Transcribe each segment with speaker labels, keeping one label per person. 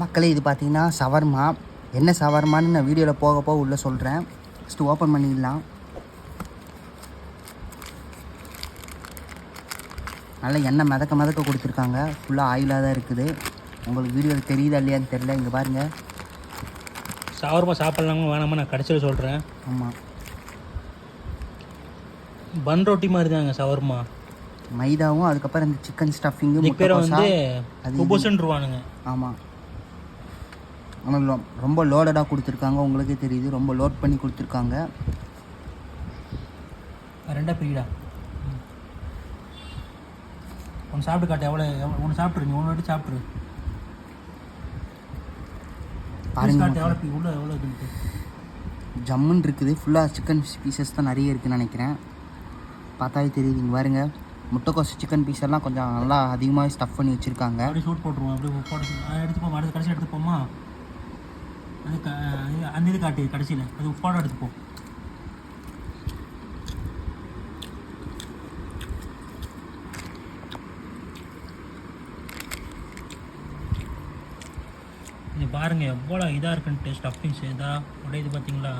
Speaker 1: மக்களே இது பார்த்தீங்கன்னா சவர்மா. என்ன சவர்மான்னு நான் வீடியோவில் போக போக உள்ளே சொல்கிறேன் ஃபஸ்ட்டு ஓப்பன் பண்ணிடலாம். நல்லா எண்ணெய் மிதக்க மிதக்க கொடுத்துருக்காங்க ஃபுல்லாக ஆயிலாக தான் இருக்குது. உங்களுக்கு வீடியோவில் தெரியுதா இல்லையான்னு தெரில இங்கே பாருங்கள்
Speaker 2: ஷவர்மா சாப்பிட்லாமா வேணாமா நான் கடைசியில் சொல்கிறேன்
Speaker 1: ஆமாம்
Speaker 2: பன் ரொட்டி மாதிரி தாங்க ஷவர்மா
Speaker 1: மைதாவும் அதுக்கப்புறம் இந்த சிக்கன் ஸ்டஃபிங்கு
Speaker 2: பேர் வந்து
Speaker 1: ஆமாம் ஆனால் ரொம்ப லோடடாக கொடுத்துருக்காங்க. உங்களுக்கே தெரியுது. ரொம்ப லோட் பண்ணி கொடுத்துருக்காங்க.
Speaker 2: ரெண்டா பிரிடா ஒன்று சாப்பிட்டு காட்டு. எவ்வளோ ஒன்று சாப்பிட்ருங்க ஒன்று வாட்டி சாப்பிட்ரு காட்டு எவ்வளோ உள்ள எவ்வளோ இருக்குன்ட்டு.
Speaker 1: ஜம்முன்னு இருக்குது. ஃபுல்லாக சிக்கன் பீசஸ் தான் நிறைய இருக்குன்னு நினைக்கிறேன். பார்த்தாலே தெரியுது. இங்கே பாருங்க. முட்டைக்கோஸ் சிக்கன் பீஸ் எல்லாம் கொஞ்சம் நல்லா அதிகமாகவே ஸ்டஃப் பண்ணி வச்சுருக்காங்க.
Speaker 2: அப்படியே ஷூட் போட்டுருவோம். அப்படியே போட்டு அதை எடுத்துப்போம்? அடுத்து கடைசி எடுத்துப்போமா? அது க- அது- அந்த இது காட்டு கடைசியில். அது உப்பாடம் எடுத்துப்போம் இது பாருங்க எவ்வளோ இதாக இருக்குன்ட்டு ஸ்டஃபிங்ஸ் இதா உடையது பார்த்தீங்களா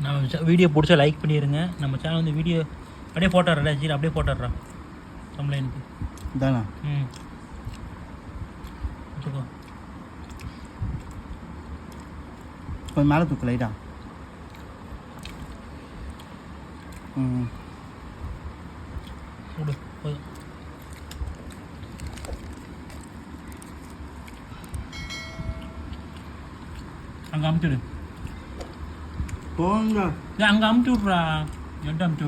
Speaker 2: நம்ம வீடியோ பிடிச்சா லைக் பண்ணிடுங்க நம்ம சேனல் வந்து வீடியோ அப்படியே போட்டுறல சரி அப்படியே போட்டுடுறா கம்ப்ளைண்ட்டு
Speaker 1: இதானா?
Speaker 2: ம். வச்சுக்கோ.
Speaker 1: கொஞ்சம் மேலே தூக்கு லைட்டா ம்
Speaker 2: அங்கே அமுச்சு விடு
Speaker 1: போங்க
Speaker 2: அங்கே அமுச்சு விட்றா என்கிட்ட அமுச்சு